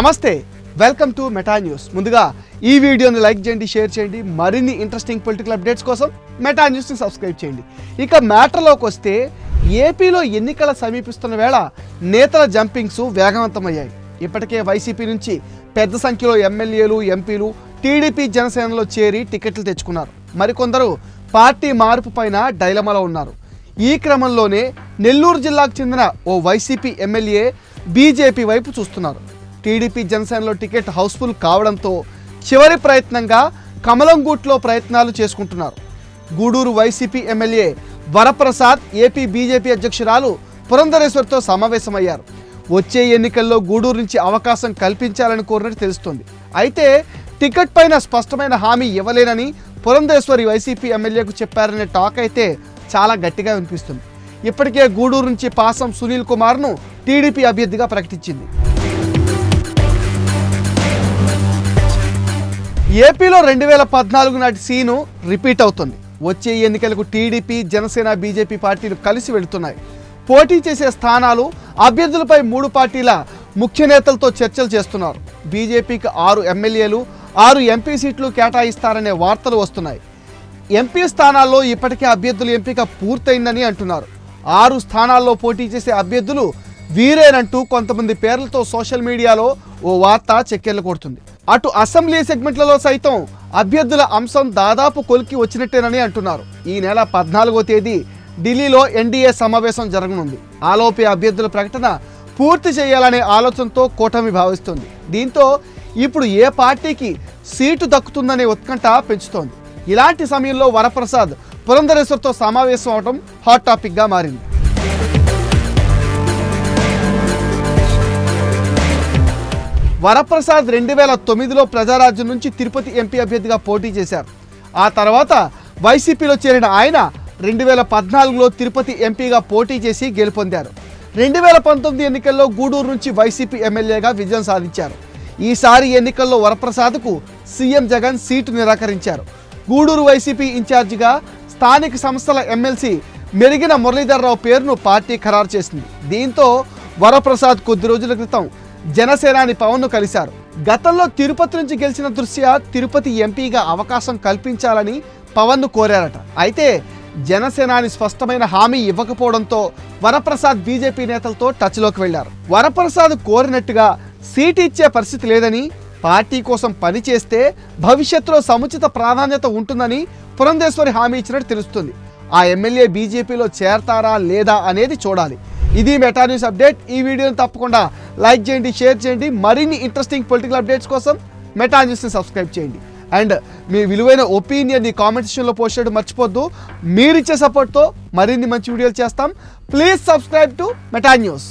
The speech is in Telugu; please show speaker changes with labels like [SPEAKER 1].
[SPEAKER 1] నమస్తే వెల్కమ్ టు మెటా న్యూస్ ముందుగా ఈ వీడియోని లైక్ చేయండి షేర్ చేయండి మరిన్ని ఇంట్రెస్టింగ్ పొలిటికల్ అప్డేట్స్ కోసం మెటా న్యూస్ని సబ్స్క్రైబ్ చేయండి. ఇక మ్యాటర్లోకి వస్తే ఏపీలో ఎన్నికల సమీపిస్తున్న వేళ నేతల జంపింగ్స్ వేగవంతమయ్యాయి. ఇప్పటికే వైసీపీ నుంచి పెద్ద సంఖ్యలో ఎమ్మెల్యేలు ఎంపీలు టీడీపీ జనసేనలో చేరి టికెట్లు తెచ్చుకున్నారు. మరికొందరు పార్టీ మార్పు పైన డైలమాలో ఉన్నారు. ఈ క్రమంలోనే నెల్లూరు జిల్లాకు చెందిన ఓ వైసీపీ ఎమ్మెల్యే బీజేపీ వైపు చూస్తున్నారు. టీడీపీ జనసేనలో టికెట్ హౌస్ఫుల్ కావడంతో చివరి ప్రయత్నంగా కమలంగూట్లో ప్రయత్నాలు చేసుకుంటున్నారు. Gudur YCP MLA Varaprasad AP BJP అధ్యక్షురాలు పురంధరేశ్వర్తో సమావేశమయ్యారు. వచ్చే ఎన్నికల్లో గూడూరు నుంచి అవకాశం కల్పించాలని కోరినట్టు తెలుస్తోంది. అయితే టికెట్ పైన స్పష్టమైన హామీ ఇవ్వలేనని పురంధేశ్వరి వైసీపీ ఎమ్మెల్యేకు చెప్పారనే టాక్ అయితే చాలా గట్టిగా వినిపిస్తుంది. ఇప్పటికే గూడూరు నుంచి పాసం సునీల్ కుమార్ను టీడీపీ అభ్యర్థిగా ప్రకటించింది. ఏపీలో రెండు వేల పద్నాలుగు నాటి సీను రిపీట్ అవుతుంది. వచ్చే ఎన్నికలకు టీడీపీ జనసేన బీజేపీ పార్టీలు కలిసి వెళుతున్నాయి. పోటీ చేసే స్థానాలు అభ్యర్థులపై మూడు పార్టీల ముఖ్య నేతలతో చర్చలు చేస్తున్నారు. బీజేపీకి ఆరు ఎమ్మెల్యేలు ఆరు ఎంపీ సీట్లు కేటాయిస్తారనే వార్తలు వస్తున్నాయి. ఎంపీ స్థానాల్లో ఇప్పటికే అభ్యర్థుల ఎంపిక పూర్తయిందని అంటున్నారు. ఆరు స్థానాల్లో పోటీ చేసే అభ్యర్థులు వీరేనంటూ కొంతమంది పేర్లతో సోషల్ మీడియాలో ఓ వార్త చెక్కెర్లు కొడుతుంది. అటు అసెంబ్లీ సెగ్మెంట్లలో సైతం అభ్యర్థుల అంశం దాదాపు కొలికి వచ్చినట్టేనని అంటున్నారు. ఈ నెల పద్నాలుగో తేదీ ఢిల్లీలో ఎన్డీఏ సమావేశం జరగనుంది. ఆలోపే అభ్యర్థుల ప్రకటన పూర్తి చేయాలనే ఆలోచనతో కూటమి భావిస్తుంది. దీంతో ఇప్పుడు ఏ పార్టీకి సీటు దక్కుతుందనే ఉత్కంఠ పెంచుతోంది. ఇలాంటి సమయంలో వరప్రసాద్ పురంధరేశ్వర్తో సమావేశం అవడం హాట్ టాపిక్గా మారింది. వరప్రసాద్ రెండు వేల తొమ్మిదిలో ప్రజారాజ్యం నుంచి తిరుపతి ఎంపీ అభ్యర్థిగా పోటీ చేశారు. ఆ తర్వాత వైసీపీలో చేరిన ఆయన రెండు వేల పద్నాలుగులో తిరుపతి ఎంపీగా పోటీ చేసి గెలుపొందారు. రెండు వేల పంతొమ్మిది ఎన్నికల్లో గూడూరు నుంచి వైసీపీ ఎమ్మెల్యేగా విజయం సాధించారు. ఈసారి ఎన్నికల్లో వరప్రసాద్కు సీఎం జగన్ సీటు నిరాకరించారు. గూడూరు వైసీపీ ఇన్ఛార్జిగా స్థానిక సంస్థల ఎమ్మెల్సీ మెరిగిన మురళీధర్రావు పేరును పార్టీ ఖరారు చేసింది. దీంతో వరప్రసాద్ కొద్ది రోజుల క్రితం జనసేనాని పవన్ను కలిశారు. గతంలో తిరుపతి నుంచి గెలిచిన దృష్ట్యా తిరుపతి ఎంపీగా అవకాశం కల్పించాలని పవన్ను కోరారట. అయితే జనసేనాని స్పష్టమైన హామీ ఇవ్వకపోవడంతో వరప్రసాద్ బీజేపీ నేతలతో టచ్లోకి వెళ్ళారు. వరప్రసాద్ కోరినట్టుగా సీటు ఇచ్చే పరిస్థితి లేదని పార్టీ కోసం పనిచేస్తే భవిష్యత్తులో సముచిత ప్రాధాన్యత ఉంటుందని పురంధేశ్వరి హామీ ఇచ్చినట్టు తెలుస్తుంది. ఆ ఎమ్మెల్యే బీజేపీలో చేరతారా లేదా అనేది చూడాలి. ఇది మెటా న్యూస్ అప్డేట్. ఈ వీడియోని తప్పకుండా లైక్ చేయండి షేర్ చేయండి. మరిన్ని ఇంట్రెస్టింగ్ పొలిటికల్ అప్డేట్స్ కోసం మెటా న్యూస్ని సబ్స్క్రైబ్ చేయండి. అండ్ మీ విలువైన ఒపీనియన్ని కామెంట్ సెక్షన్లో పోస్ట్ చేయడం మర్చిపోద్దు. మీరిచ్చే సపోర్ట్తో మరిన్ని మంచి వీడియోలు చేస్తాం. Please subscribe to meta news